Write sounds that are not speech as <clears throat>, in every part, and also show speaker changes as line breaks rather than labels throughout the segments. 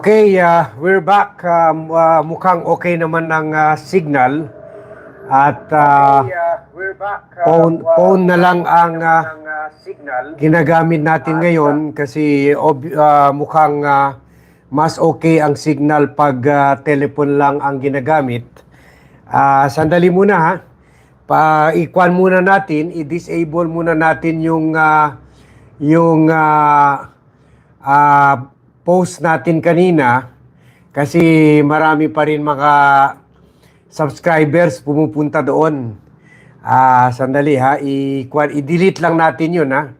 Okay, uh, we're back. Um, uh, mukhang okay naman ang uh, signal. At uh,
we're back.
phone, phone na lang ang uh,
signal.
ginagamit natin ngayon kasi ob- uh, mukhang uh, mas okay ang signal pag uh, telephone lang ang ginagamit. Ah, sandali muna ha. Pa ikwan muna natin, i-disable muna natin yung uh, yung uh, uh, post natin kanina kasi marami pa rin mga subscribers pumupunta doon. Ah, sandali ha, i i-delete lang natin 'yun ha.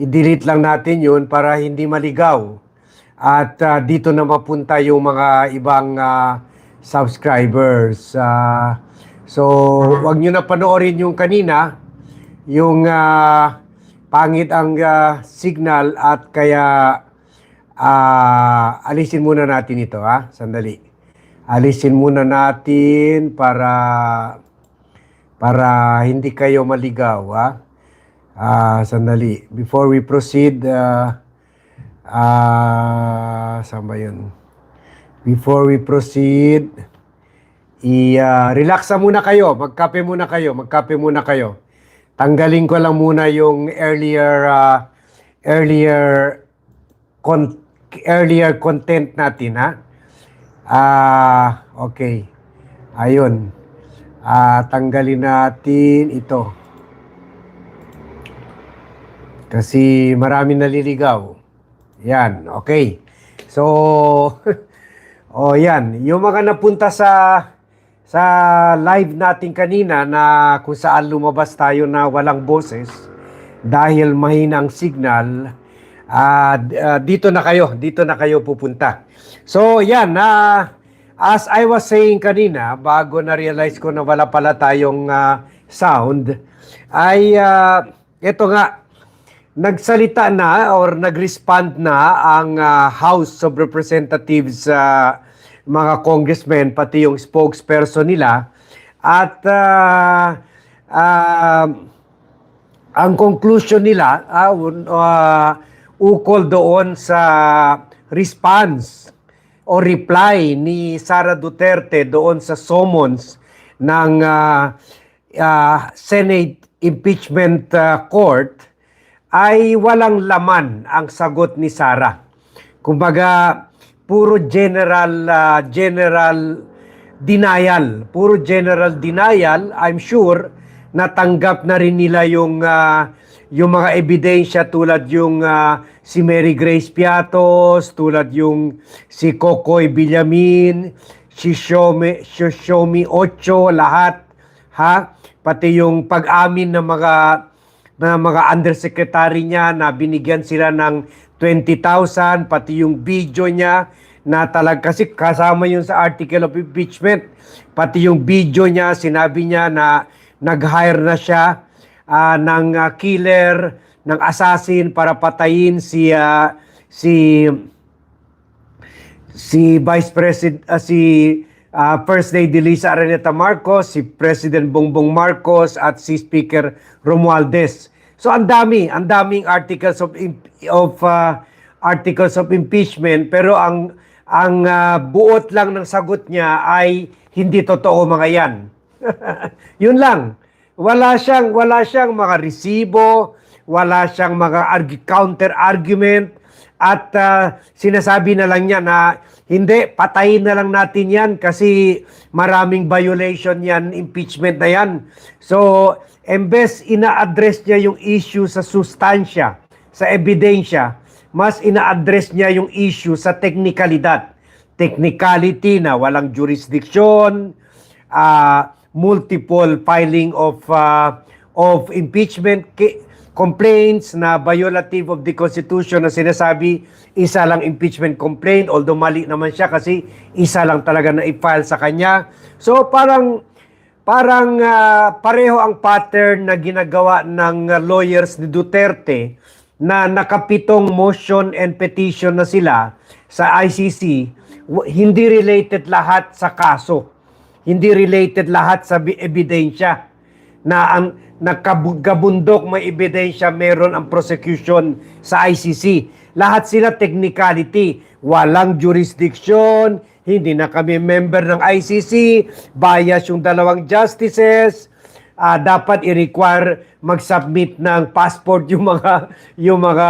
I-delete lang natin 'yun para hindi maligaw. At ah, dito na mapunta yung mga ibang ah, subscribers. Ah, so, wag niyo na panoorin yung kanina, yung ah, pangit ang ah, signal at kaya ah, alisin muna natin ito ha. Sandali. Alisin muna natin para para hindi kayo maligaw ha. Ah, sandali. Before we proceed, ah, ah, saan ba yun? Before we proceed, i-relax muna kayo. Magkape muna kayo. Magkape muna kayo. Tanggalin ko lang muna yung earlier ah, earlier con- earlier content natin ha. Ah, okay. Ayun. Ah, tanggalin natin ito. Kasi marami naliligaw. Yan, okay. So, <laughs> oh yan, yung mga napunta sa sa live natin kanina na kung saan lumabas tayo na walang boses dahil mahina ang signal, ah, dito na kayo, dito na kayo pupunta. So, yan, na as I was saying kanina, bago na-realize ko na wala pala tayong ah, sound, ay ah, ito nga, nagsalita na or nag-respond na ang ah, House of Representatives sa mga congressmen pati yung spokesperson nila at ah, ah, ang conclusion nila un- ah, ukol doon sa response o reply ni Sara Duterte doon sa summons ng ah, ah, Senate Impeachment ah, Court ay walang laman ang sagot ni Sara. Kumbaga, puro general ah, general denial, puro general denial. I'm sure natanggap na rin nila yung ah, yung mga ebidensya tulad yung ah, si Mary Grace Piatos, tulad yung si Kokoy Villamin, si Shomi, Shomi Ocho, lahat ha? Pati yung pag-amin ng mga na mga undersecretary niya na binigyan sila ng 20,000 pati yung video niya na talag kasi kasama yun sa article of impeachment. Pati yung video niya sinabi niya na nag-hire na siya ah, ng ah, killer ng assassin para patayin si ah, si si Vice President ah, si ah, First Lady Lisa Araneta Marcos, si President Bongbong Marcos at si Speaker Romualdez. So ang dami, ang daming articles of of ah, articles of impeachment pero ang ang ah, buot lang ng sagot niya ay hindi totoo mga 'yan. <laughs> Yun lang. Wala siyang wala siyang mga resibo, wala siyang mga arg- counter argument at ah, sinasabi na lang niya na hindi patayin na lang natin 'yan kasi maraming violation 'yan, impeachment na 'yan. So, embes ina-address niya yung issue sa sustansya, sa ebidensya, mas ina-address niya yung issue sa teknikalidad. Technicality na walang jurisdiction, ah, multiple filing of ah, of impeachment complaints na violative of the Constitution na sinasabi isa lang impeachment complaint although mali naman siya kasi isa lang talaga na i-file sa kanya. So parang parang ah, pareho ang pattern na ginagawa ng lawyers ni Duterte na nakapitong motion and petition na sila sa ICC hindi related lahat sa kaso hindi related lahat sa bi- ebidensya. Na ang nagkabundok may ebidensya meron ang prosecution sa ICC. Lahat sila technicality, walang jurisdiction, hindi na kami member ng ICC, bias yung dalawang justices, ah, dapat i-require mag-submit ng passport yung mga yung mga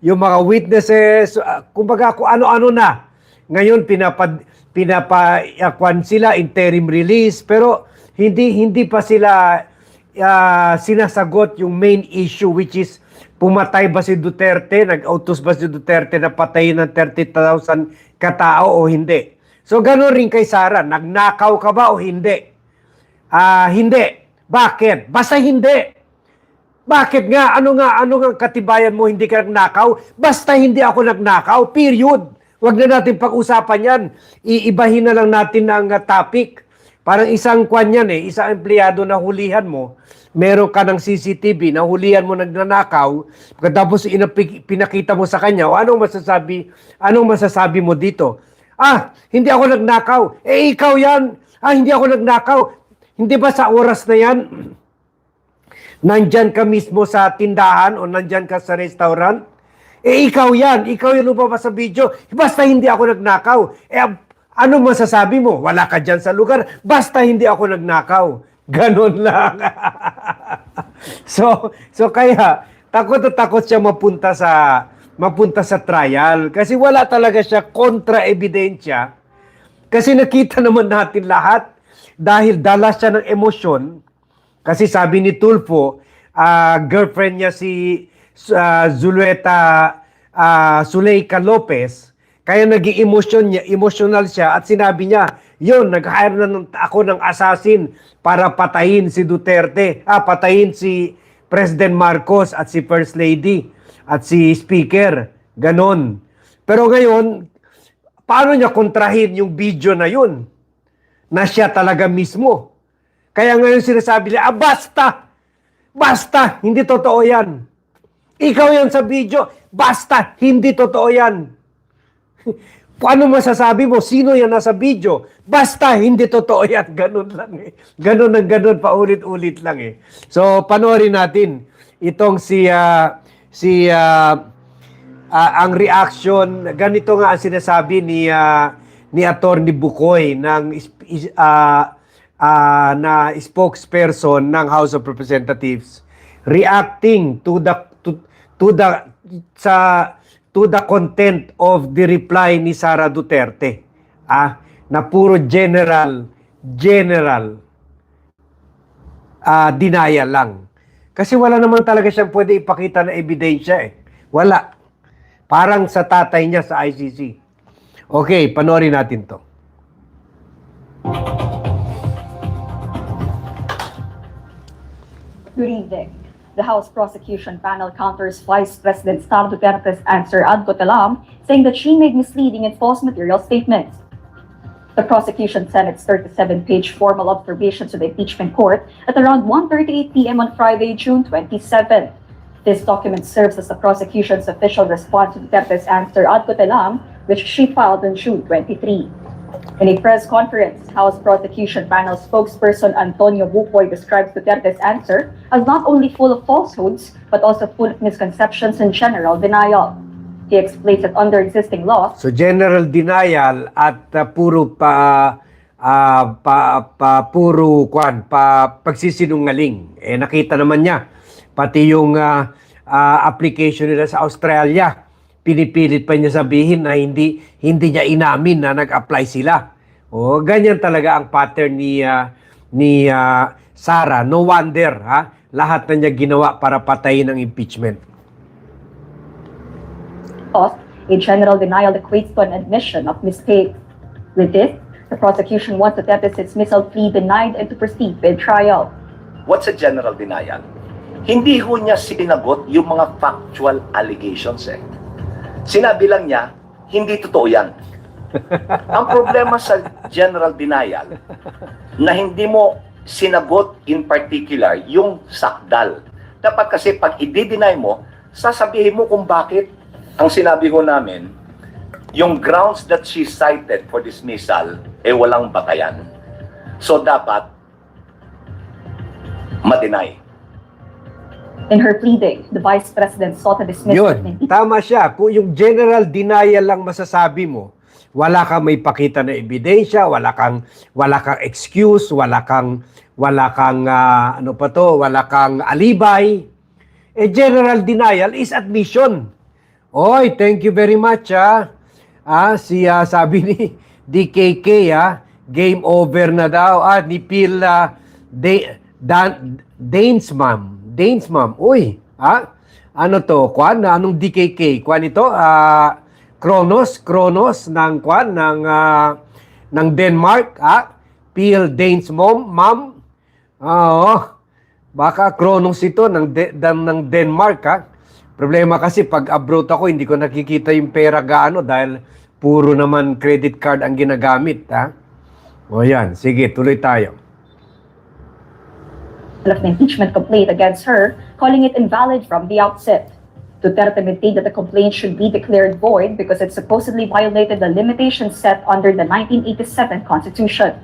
yung mga witnesses, ah, kumbaga kung ano-ano na. Ngayon pinapad pinapakwan sila interim release pero hindi hindi pa sila ah, sinasagot yung main issue which is pumatay ba si Duterte, nag-autos ba si Duterte na patayin ng 30,000 katao o hindi. So gano'n rin kay Sara, nagnakaw ka ba o hindi? Ah, hindi. Bakit? Basta hindi. Bakit nga? Ano nga? Ano nga katibayan mo hindi ka nagnakaw? Basta hindi ako nagnakaw. Period. Huwag na natin pag-usapan yan. Iibahin na lang natin ang uh, topic. Parang isang kwan yan eh. Isang empleyado na hulihan mo. Meron ka ng CCTV na hulihan mo nagnanakaw. Tapos inapik- pinakita mo sa kanya. O anong masasabi? Anong masasabi mo dito? Ah, hindi ako nagnakaw. Eh, ikaw yan. Ah, hindi ako nagnakaw. Hindi ba sa oras na yan, <clears throat> nandyan ka mismo sa tindahan o nandyan ka sa restaurant? Eh, ikaw yan. Ikaw yung lumabas sa video. Basta hindi ako nagnakaw. Eh, ano masasabi mo? Wala ka dyan sa lugar. Basta hindi ako nagnakaw. <laughs> Ganon lang. <laughs> so, so kaya, takot na takot siya mapunta sa mapunta sa trial kasi wala talaga siya kontra-ebidensya kasi nakita naman natin lahat dahil dala siya ng emosyon kasi sabi ni Tulfo ah, girlfriend niya si uh, Zulueta ah, Zuleika Lopez kaya naging emosyon niya emotional siya at sinabi niya yun nag-hire na ng- ako ng assassin para patayin si Duterte ah patayin si President Marcos at si First Lady at si Speaker. Ganon. Pero ngayon, paano niya kontrahin yung video na yun? Na siya talaga mismo. Kaya ngayon sinasabi niya, ah, basta! Basta! Hindi totoo yan. Ikaw yan sa video. Basta! Hindi totoo yan. Paano <laughs> masasabi mo, sino yan nasa video? Basta, hindi totoo yan. <laughs> Ganun lang eh. Ganun ang ganun, paulit-ulit lang eh. So, panoorin natin itong si, ah, si, ah, ah, ang reaction, ganito nga ang sinasabi ni, ah, ni Attorney Bukoy ng ah, ah, na spokesperson ng House of Representatives reacting to the to, the sa to the content of the reply ni Sara Duterte. Ah na puro general general ah denial lang. Kasi wala naman talaga siyang pwede ipakita na ebidensya eh. Wala. Parang sa tatay niya sa ICC okay panoorin natin to.
Good evening. The House Prosecution Panel counters Vice President Sara Duterte's answer ad Cotelam, saying that she made misleading and false material statements. The prosecution sent its 37-page formal observation to the impeachment court at around 1.38 p.m. on Friday, June 27. This document serves as the prosecution's official response to Duterte's answer ad Cotelam, which she filed on June 23. In a press conference, House Prosecution Panel spokesperson Antonio Bucoy describes Duterte's answer as not only full of falsehoods, but also full of misconceptions and general denial. He explains that under existing law,
So general denial at uh, puro pa ah, pa, pa puro kwan pa pagsisinungaling. Eh nakita naman niya pati yung ah, ah, application nila sa Australia. Pinipilit pa niya sabihin na hindi hindi niya inamin na nag-apply sila. O ganyan talaga ang pattern ni ah, ni ah, Sara. No wonder ha lahat na niya ginawa para patayin ang impeachment.
a general denial equates to an admission of mistake. With this, the prosecution wants Duterte's dismissal plea denied and to proceed with trial.
What's a general denial? Hindi ho niya sinagot yung mga factual allegations eh. Sinabi lang niya, hindi totoo yan. <laughs> Ang problema sa general denial, na hindi mo sinagot in particular yung sakdal. Dapat kasi pag i-deny mo, sasabihin mo kung bakit. Ang sinabi ho namin, yung grounds that she cited for dismissal, eh walang batayan. So dapat, ma-deny.
In her pleading, the Vice President sought to dismiss
Yun, tama siya. Kung yung general denial lang masasabi mo, wala kang may pakita na ebidensya, wala kang wala kang excuse, wala kang wala kang ah, ano pa to, wala kang alibay. Eh general denial is admission. Oy, thank you very much ah. Ah, si ah, sabi ni <laughs> DKK ah, game over na daw. Ah, ni Phil ah, De, Dan, Danes ma'am. Danes ma'am. Uy, ah, ano to? Kwan, anong DKK? Kwan ito? Ah, Kronos, Kronos ng kwan ng ah, ng Denmark, ah. Phil Danes mom, ma'am. Ah, Oo. Baka Kronos ito ng, de, ng, Denmark, ha? Problema kasi pag abroad ako, hindi ko nakikita yung pera gaano dahil puro naman credit card ang ginagamit, ha? O yan, sige, tuloy tayo.
Of the impeachment complaint against her, calling it invalid from the outset. Duterte maintained that the complaint should be declared void because it supposedly violated the limitations set under the 1987 Constitution.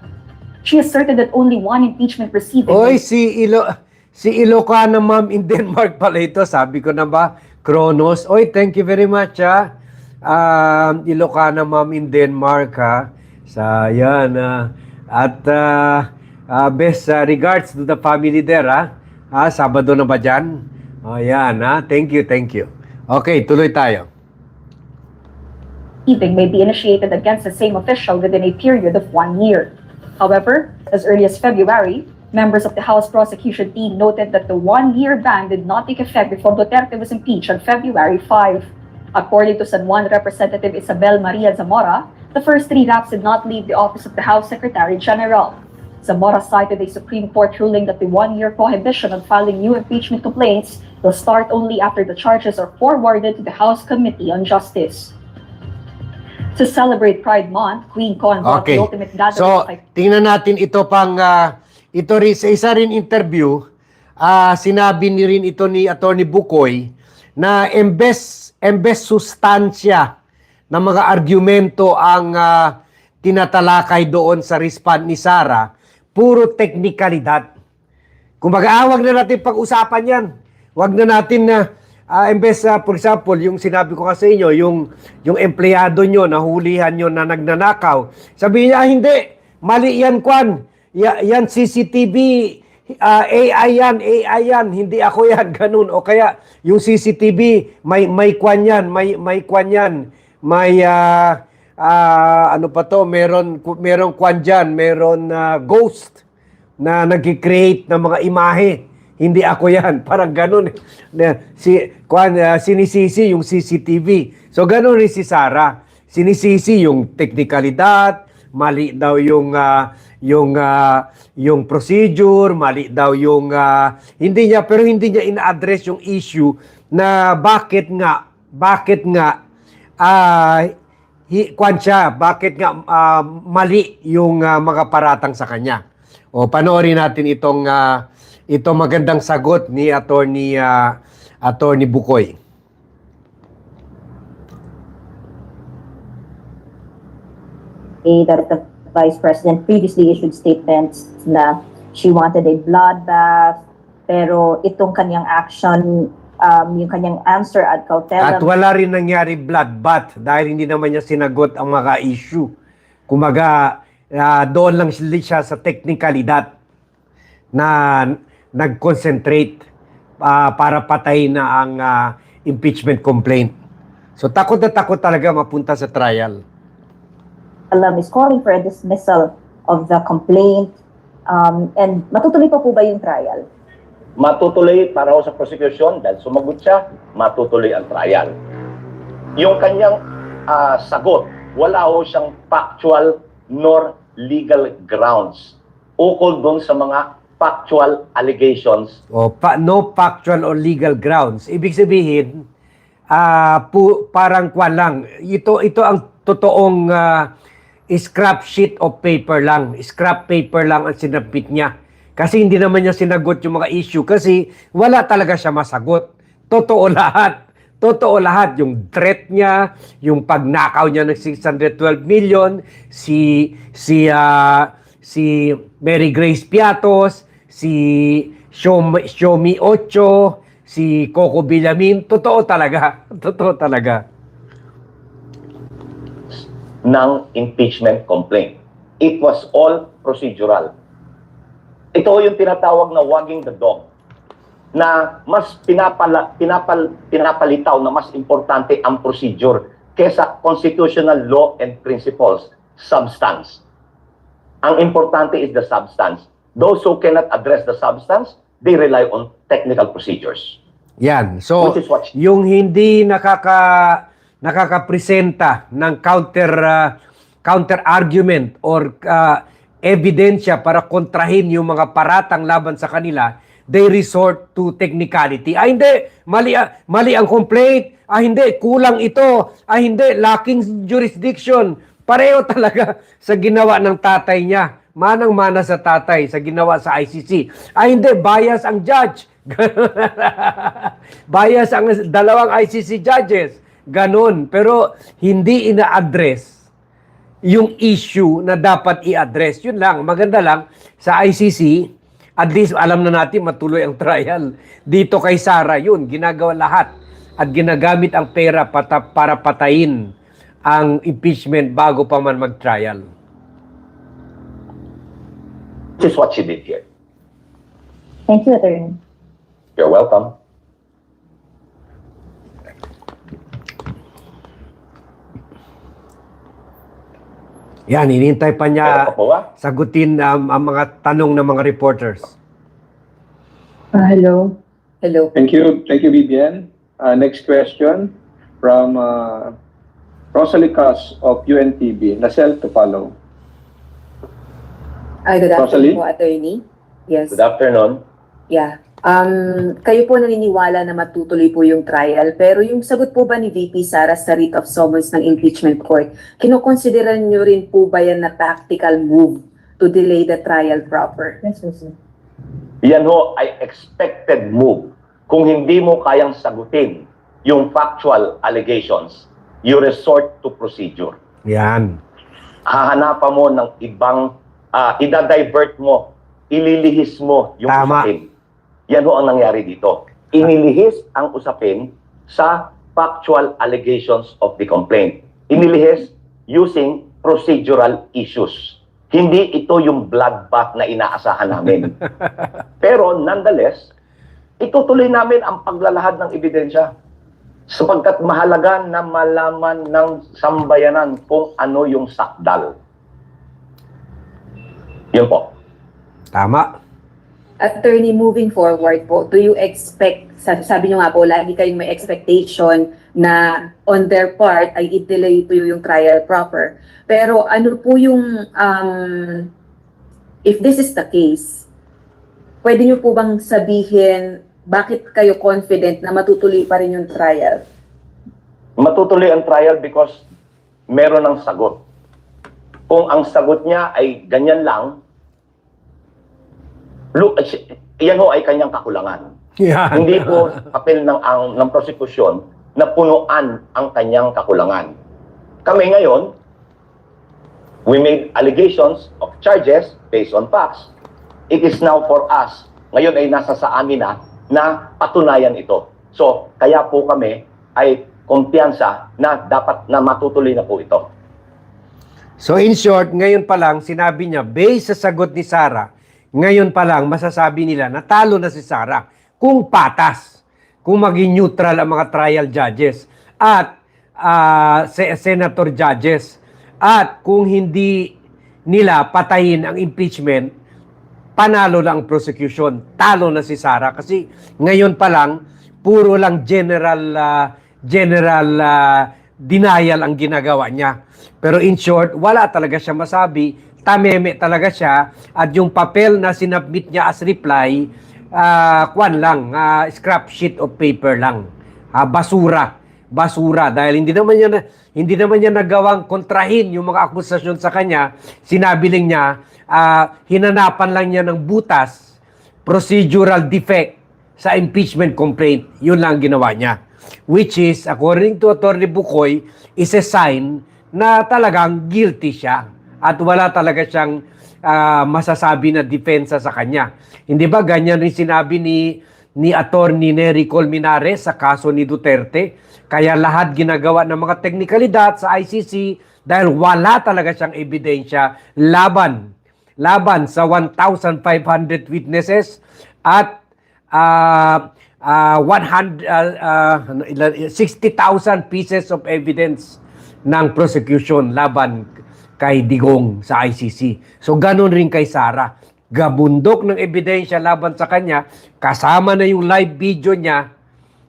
She asserted that only one impeachment proceeding
Oy, si Ilo si Ilocana ma'am in <laughs> Denmark pala ito. Sabi ko na ba? Kronos. Oy, thank you very much ha. Um, Ilocana ma'am in Denmark ha. Sa yan ah. at ah, ah, best ah, regards to the family there ha. Ah, Sabado na ba dyan? O yan ha. Thank you, thank you. Okay, tuloy tayo.
proceeding may be initiated against the same official within a period of one year. However, as early as February, members of the House prosecution team noted that the one-year ban did not take effect before Duterte was impeached on February 5. According to San Juan Representative Isabel Maria Zamora, the first three raps did not leave the office of the House Secretary General. Zamora cited a Supreme Court ruling that the one-year prohibition on filing new impeachment complaints will start only after the charges are forwarded to the House Committee on Justice. To celebrate Pride Month, Queen Con brought
Okay.
the ultimate gathering
So, tingnan natin ito pang ah, ito rin sa isa rin interview, ah, sinabi ni rin ito ni Attorney Bukoy na embes embes sustansya ng mga argumento ang ah, tinatalakay doon sa respond ni Sara, puro teknikalidad. Kumbaga, ah, wag na natin pag-usapan yan. Wag na natin na, ah, imbes sa, for example, yung sinabi ko kasi inyo, yung, yung empleyado nyo, nahulihan nyo na nagnanakaw. Sabihin niya, ah, hindi, mali yan, Kwan. Ya, yan CCTV, ah, AI yan, AI yan, hindi ako <laughs> yan, ganun. O kaya, yung CCTV, may, may Kwan yan, may, may Kwan yan, may, ah, ah, ano pa to, meron, meron Kwan dyan, meron ah, ghost na nag-create ng mga imahe. Hindi ako yan. <laughs> Parang ganun. si, kuan, ah, sinisisi yung CCTV. So ganun rin si Sara. Sinisisi yung teknikalidad, mali daw yung ah, yung ah, yung procedure, mali daw yung ah, hindi niya pero hindi niya ina-address yung issue na bakit nga bakit nga hi, kwan siya, bakit nga ah, mali yung ah, mga paratang sa kanya. O panoorin natin itong ah, itong magandang sagot ni Attorney ah, Attorney Bukoy.
that the Vice President previously issued statements na she wanted a bloodbath, pero itong kanyang action, um, yung kanyang answer at cautela,
At wala rin nangyari bloodbath dahil hindi naman niya sinagot ang mga issue. Kumaga, ah, doon lang siya sa teknikalidad na nag-concentrate ah, para patay na ang ah, impeachment complaint. So takot na takot talaga mapunta sa trial.
alam is calling for a dismissal of the complaint. Um, and matutuloy pa po ba yung trial?
Matutuloy para sa prosecution dahil sumagot siya, matutuloy ang trial. Yung kanyang ah, sagot, wala ho siyang factual nor legal grounds ukol doon sa mga factual allegations
O pa, no factual or legal grounds. Ibig sabihin, ah pu, parang kwan lang. Ito ito ang totoong ah, scrap sheet of paper lang. Scrap paper lang ang sinabit niya. Kasi hindi naman niya sinagot yung mga issue kasi wala talaga siya masagot. Totoo <laughs> lahat. Totoo lahat. Yung threat niya, yung pagnakaw niya ng 612 million, si si ah, si Mary Grace Piatos, si Show Me Ocho, si Coco Villamin. Totoo talaga. <laughs> Totoo talaga.
ng impeachment complaint. It was all procedural. Ito yung tinatawag na wagging the dog na mas pinapala, pinapal, pinapalitaw na mas importante ang procedure kesa constitutional law and principles, substance. Ang importante is the substance. Those who cannot address the substance, they rely on technical procedures.
Yan. So, yung hindi nakaka nakakapresenta ng counter ah, counter argument or ah, ebidensya para kontrahin yung mga paratang laban sa kanila, they resort to technicality. Ah, hindi, mali, ah, mali ang complaint. Ah, hindi, kulang ito. Ah, hindi, lacking jurisdiction. Pareho <laughs> talaga sa ginawa ng tatay niya. Manang-mana sa tatay sa ginawa sa ICC. Ah, hindi, bias ang judge. <laughs> bias ang dalawang ICC judges. Ganon. Pero hindi ina-address yung issue na dapat i-address. Yun lang. Maganda lang sa ICC, at least alam na natin matuloy ang <laughs> trial. Dito kay Sara, yun, ginagawa lahat. At ginagamit ang pera pata, para patayin ang impeachment bago pa man mag-trial.
Which is what she did here.
Thank you, Attorney.
You're welcome.
Yan, hinintay pa niya
Meron pa po ba?
sagutin um, ang mga tanong ng mga reporters.
Uh, hello. Hello.
Thank you. Thank you, Vivian. Uh, next question from uh, Rosalie Cas of UNTV. Lasel to follow.
Ay, good
Rosalie?
afternoon po, attorney. Yes.
Good afternoon.
Yeah. Um, kayo po naniniwala na matutuloy po yung trial, pero yung sagot po ba ni VP Sara sa writ of summons ng impeachment court, kinokonsideran nyo rin po ba yan na tactical move to delay the trial proper?
Yes, Susan.
Yan ho ay expected move. Kung hindi mo kayang sagutin yung factual allegations, you resort to procedure.
Yan.
Hahanapan mo ng ibang, uh, idadivert mo, ililihis mo yung
Tama.
usapin. Yan ho ang nangyari dito. Inilihis ang usapin sa factual allegations of the complaint. Inilihis using procedural issues. Hindi ito yung bloodbath na inaasahan namin. <laughs> Pero nonetheless, itutuloy namin ang paglalahad ng ebidensya sapagkat mahalaga na malaman ng sambayanan kung ano yung sakdal. Yun po.
Tama.
Attorney, moving forward po, do you expect, sabi, nyo nga po, lagi kayong may expectation na on their part ay i-delay po yung trial proper. Pero ano po yung, um, if this is the case, pwede nyo po bang sabihin bakit kayo confident na matutuloy pa rin yung trial?
Matutuloy ang trial because meron ng sagot. Kung ang sagot niya ay ganyan lang, yan ho ay kanyang kakulangan.
Yan.
Hindi po papel ng ang ng prosecution na punuan ang kanyang kakulangan. Kami ngayon, we made allegations of charges based on facts. It is now for us. Ngayon ay nasa sa amin na na patunayan ito. So, kaya po kami ay kumpiyansa na dapat na matutuloy na po ito.
So in short, ngayon pa lang, sinabi niya, based sa sagot ni Sara, ngayon pa lang, masasabi nila, natalo na si Sara kung patas, kung maging neutral ang mga trial judges at se- senator judges at kung hindi nila patayin ang impeachment, panalo lang ang prosecution. Talo na si Sara kasi ngayon pa lang puro lang general ah, general ah, denial ang ginagawa niya. Pero in short, wala talaga siya masabi. Tameme talaga siya at yung papel na sinabmit niya as reply, ah, kwan lang, ah, scrap sheet of paper lang. Ah, basura basura dahil hindi naman niya hindi naman niya nagawang kontrahin yung mga akusasyon sa kanya. Sinabi lang niya, ah, hinanapan lang niya ng butas, procedural defect sa impeachment complaint. Yun lang ang ginawa niya. Which is, according to Attorney Bukoy, is a sign na talagang guilty siya at wala talaga siyang ah, masasabi na depensa sa kanya. Hindi ba ganyan rin sinabi ni ni Attorney Nery Colmenares sa kaso ni Duterte? Kaya lahat ginagawa ng mga teknikalidad sa ICC dahil wala talaga siyang ebidensya laban laban sa 1,500 witnesses at ah ah, 100 ah, ah, ano, ilan- 60,000 pieces of evidence ng prosecution laban kay Digong sa ICC. So ganun rin kay Sara. Gabundok ng ebidensya laban sa kanya, kasama na yung live video niya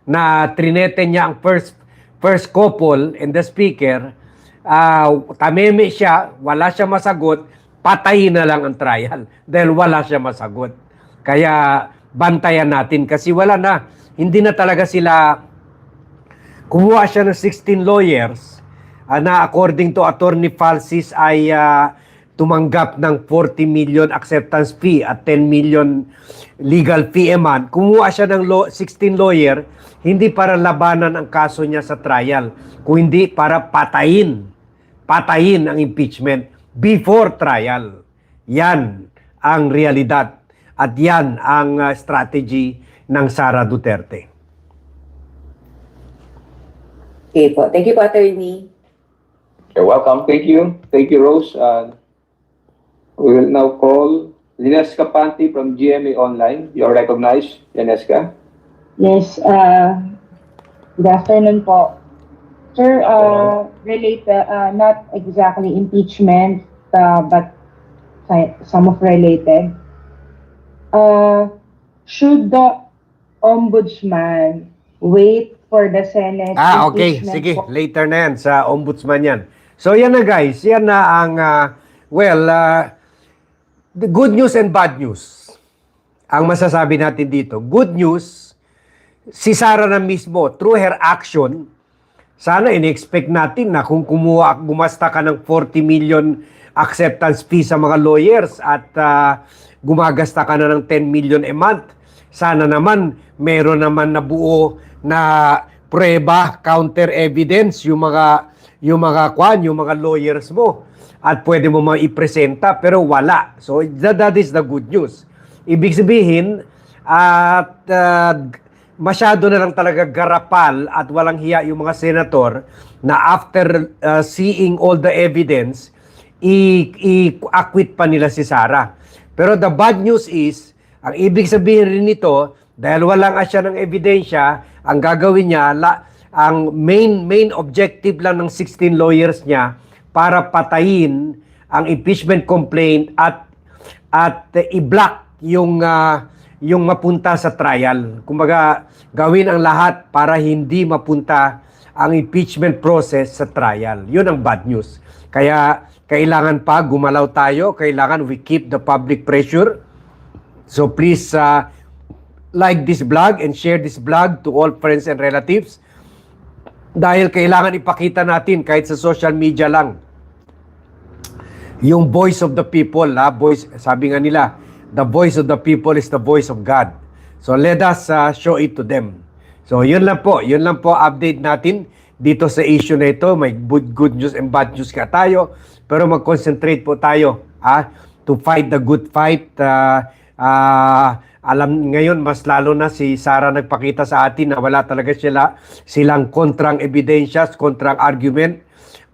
na trinete niya ang first first couple and the speaker, ah tameme siya, wala siya masagot, patayin na lang ang trial <laughs> dahil wala siya masagot. Kaya bantayan natin kasi wala na, hindi na talaga sila kumuha siya ng 16 lawyers ah, na according to Attorney Falsis ay ah, tumanggap ng 40 million acceptance fee at 10 million legal fee a month. Kumuha siya ng law- 16 lawyer hindi para labanan ang kaso niya sa trial, kundi para patayin, patayin ang impeachment before trial. Yan ang realidad at yan ang ah, strategy ng Sara Duterte.
Okay po. Thank you po, Attorney.
You're welcome. Thank you. Thank you, Rose. Uh, we will now call Linesca Panti from GMA Online. You're recognized, Linesca.
Yes, uh, good afternoon po. Sir, uh, relate, uh, not exactly impeachment, uh, but some of related. Uh, should the ombudsman wait for the Senate?
Ah, okay. Sige,
po-
later na yan sa ombudsman yan. So yan na guys, yan na ang, ah, well, ah, the good news and bad news. Ang masasabi natin dito. Good news, si Sara na mismo, through her action, sana in-expect natin na kung kumuha, gumasta ka ng 40 million acceptance fee sa mga lawyers at ah, gumagasta ka na ng 10 million a month, sana naman meron naman na buo na prueba, counter evidence yung mga yung mga kwan, yung mga lawyers mo at pwede mo maipresenta pero wala. So that, that is the good news. Ibig sabihin at ah, masyado na lang talaga garapal at walang hiya yung mga senator na after uh, seeing all the evidence, i-acquit pa nila si Sara. Pero the bad news is, ang ibig sabihin rin nito, dahil wala nga siya ng ebidensya, ang gagawin niya, la, ang main main objective lang ng 16 lawyers niya para patayin ang impeachment complaint at at uh, i-block yung ah, yung mapunta sa trial. Kumbaga, gawin ang lahat para hindi mapunta ang impeachment process sa trial. Yun ang bad news. Kaya kailangan pa gumalaw tayo, kailangan we keep the public pressure. So please ah, like this vlog and share this vlog to all friends and relatives. Dahil kailangan ipakita natin kahit sa social media lang yung voice of the people, ha? Voice, sabi nga nila, the voice of the people is the voice of God. So let us uh, show it to them. So yun lang po, yun lang po update natin dito sa issue na ito. May good, good news and bad news ka tayo, pero mag-concentrate po tayo ha? to fight the good fight. Uh, uh, alam ngayon, mas lalo na si Sara nagpakita sa atin na wala talaga sila silang kontrang ebidensyas, kontrang argument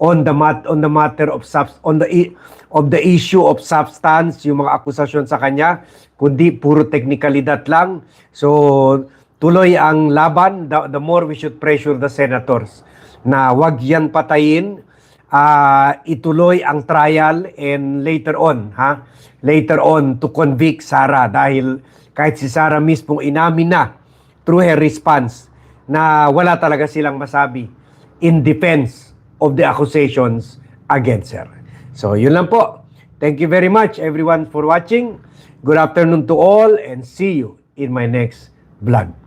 on the mat on the matter of subs on the of the issue of substance yung mga akusasyon sa kanya kundi puro teknikalidad lang. So tuloy ang laban. The, the more we should pressure the senators na wag yan patayin. Ah, ituloy ang trial and later on ha? Later on to convict Sara dahil kahit si Sara mismong inamin na through her response na wala talaga silang masabi in defense of the accusations against her. So, yun lang po. Thank you very much everyone for watching. Good afternoon to all and see you in my next vlog.